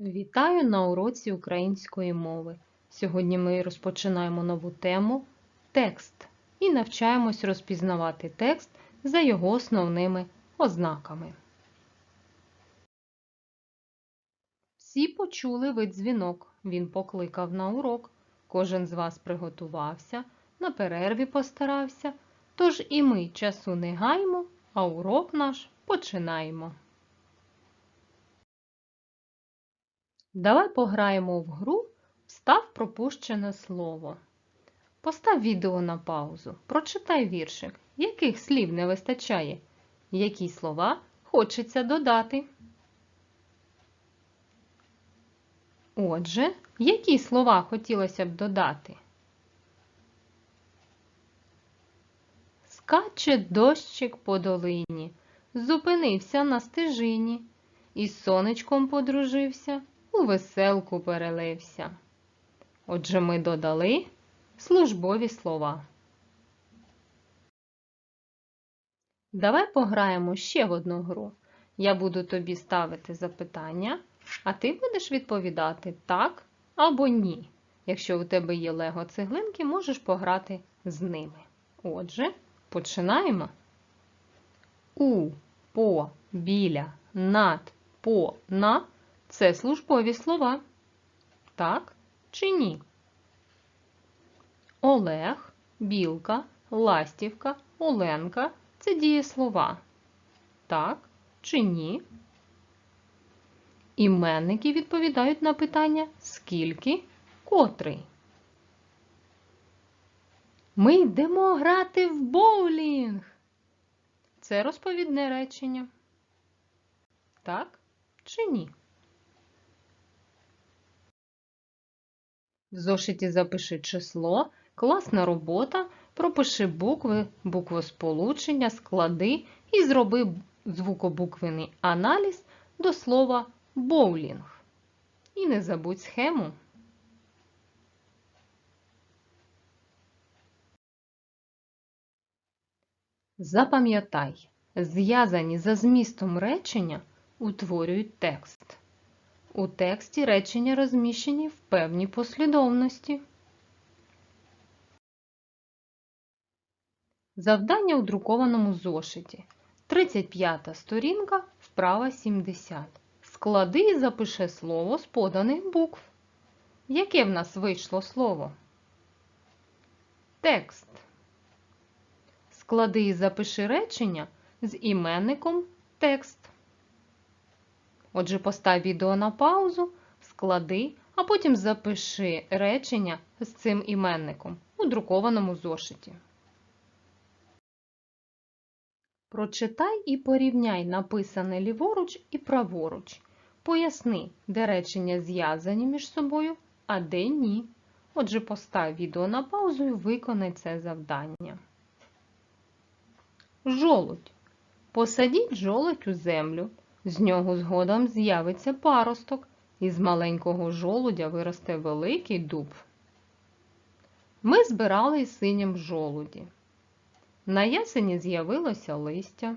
Вітаю на уроці української мови. Сьогодні ми розпочинаємо нову тему текст і навчаємось розпізнавати текст за його основними ознаками. Всі почули вид дзвінок. Він покликав на урок. Кожен з вас приготувався, на перерві постарався. Тож і ми часу не гаймо, а урок наш починаємо. Давай пограємо в гру Встав пропущене слово. Постав відео на паузу. Прочитай віршик. Яких слів не вистачає? Які слова хочеться додати? Отже, які слова хотілося б додати? Скаче дощик по долині, зупинився на стежині, із сонечком подружився, у веселку перелився. Отже, ми додали службові слова. Давай пограємо ще в одну гру. Я буду тобі ставити запитання, а ти будеш відповідати так або ні. Якщо у тебе є лего цеглинки, можеш пограти з ними. Отже, починаємо. У, по, біля, над, по, на це службові слова. Так чи ні? Олег, білка, ластівка, Оленка це дієслова. Так чи ні? Іменники відповідають на питання скільки, котрий. Ми йдемо грати в боулінг. Це розповідне речення. Так чи ні? В зошиті запиши число, класна робота, пропиши букви, буквосполучення, склади і зроби звукобуквений аналіз до слова боулінг. І не забудь схему. Запам'ятай, зв'язані за змістом речення утворюють текст. У тексті речення розміщені в певній послідовності. Завдання у друкованому зошиті. 35 сторінка, вправа 70. Склади і запиши слово з поданих букв. Яке в нас вийшло слово? Текст. Склади і запиши речення з іменником текст. Отже, постав відео на паузу, склади, а потім запиши речення з цим іменником у друкованому зошиті. Прочитай і порівняй написане ліворуч і праворуч. Поясни, де речення зв'язані між собою, а де ні. Отже, постав відео на паузу і виконай це завдання. Жолудь. Посадіть жолудь у землю. З нього згодом з'явиться паросток, і з маленького жолудя виросте великий дуб. Ми збирали із синім жолуді. На ясені з'явилося листя.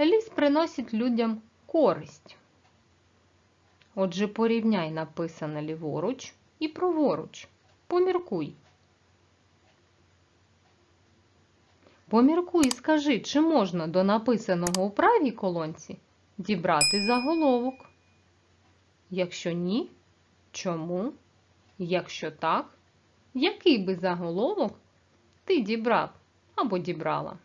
Ліс приносить людям користь. Отже, порівняй написане ліворуч і праворуч. Поміркуй. Поміркуй і скажи, чи можна до написаного у правій колонці дібрати заголовок? Якщо ні, чому? Якщо так, який би заголовок ти дібрав або дібрала?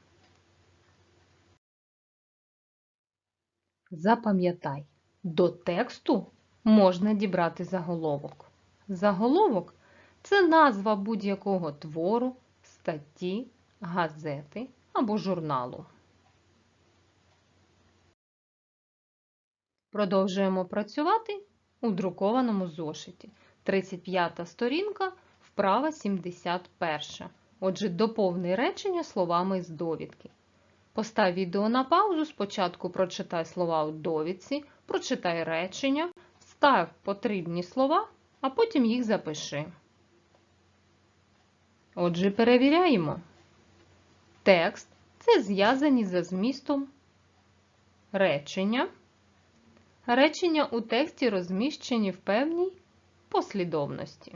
Запам'ятай, до тексту можна дібрати заголовок. Заголовок це назва будь-якого твору, статті, газети або журналу. Продовжуємо працювати у друкованому зошиті. 35 сторінка, вправа 71. Отже, доповни речення словами з довідки. Постав відео на паузу, спочатку прочитай слова у довідці, прочитай речення, став потрібні слова, а потім їх запиши. Отже, перевіряємо. Текст це зв'язані за змістом речення. Речення у тексті розміщені в певній послідовності.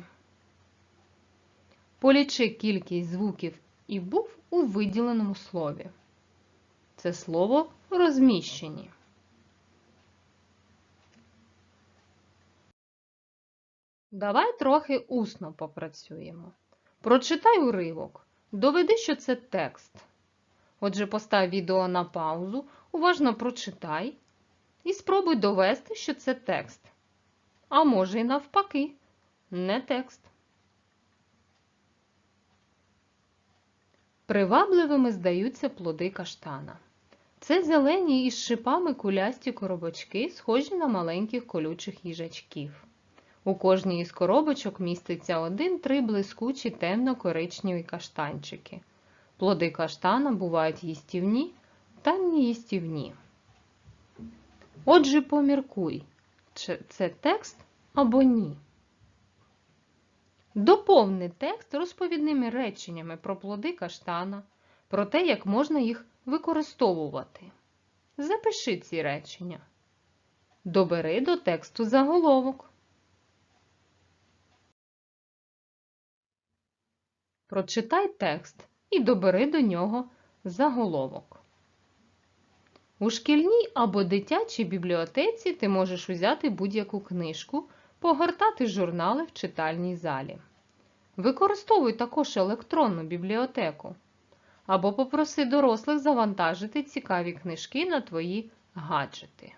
Полічи кількість звуків і був у виділеному слові. Це слово розміщені. Давай трохи усно попрацюємо. Прочитай уривок. Доведи, що це текст. Отже, постав відео на паузу, уважно прочитай і спробуй довести, що це текст. А може і навпаки, не текст. Привабливими здаються плоди каштана. Це зелені із шипами кулясті коробочки, схожі на маленьких колючих їжачків. У кожній із коробочок міститься один-три блискучі темно-коричневі каштанчики. Плоди каштана бувають їстівні та неїстівні. Отже, поміркуй, чи це текст або ні. Доповни текст розповідними реченнями про плоди каштана, про те, як можна їх використовувати. Запиши ці речення. Добери до тексту заголовок. Прочитай текст і добери до нього заголовок. У шкільній або дитячій бібліотеці ти можеш взяти будь-яку книжку, погортати журнали в читальній залі. Використовуй також електронну бібліотеку. Або попроси дорослих завантажити цікаві книжки на твої гаджети.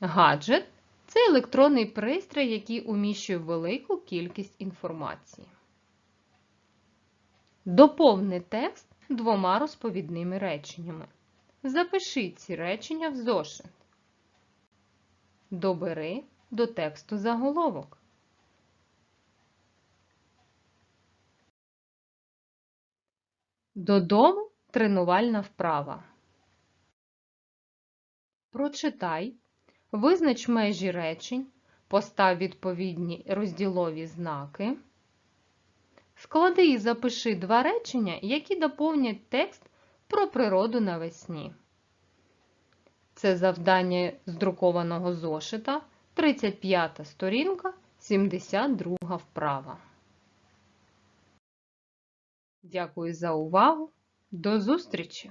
Гаджет це електронний пристрій, який уміщує велику кількість інформації. Доповни текст двома розповідними реченнями. Запиши ці речення в зошит. Добери до тексту заголовок. Додому тренувальна вправа. Прочитай, визнач межі речень, постав відповідні розділові знаки. Склади і запиши два речення, які доповнять текст про природу навесні. Це завдання з друкованого зошита, 35 сторінка, 72 вправа. Дякую за увагу. До зустрічі!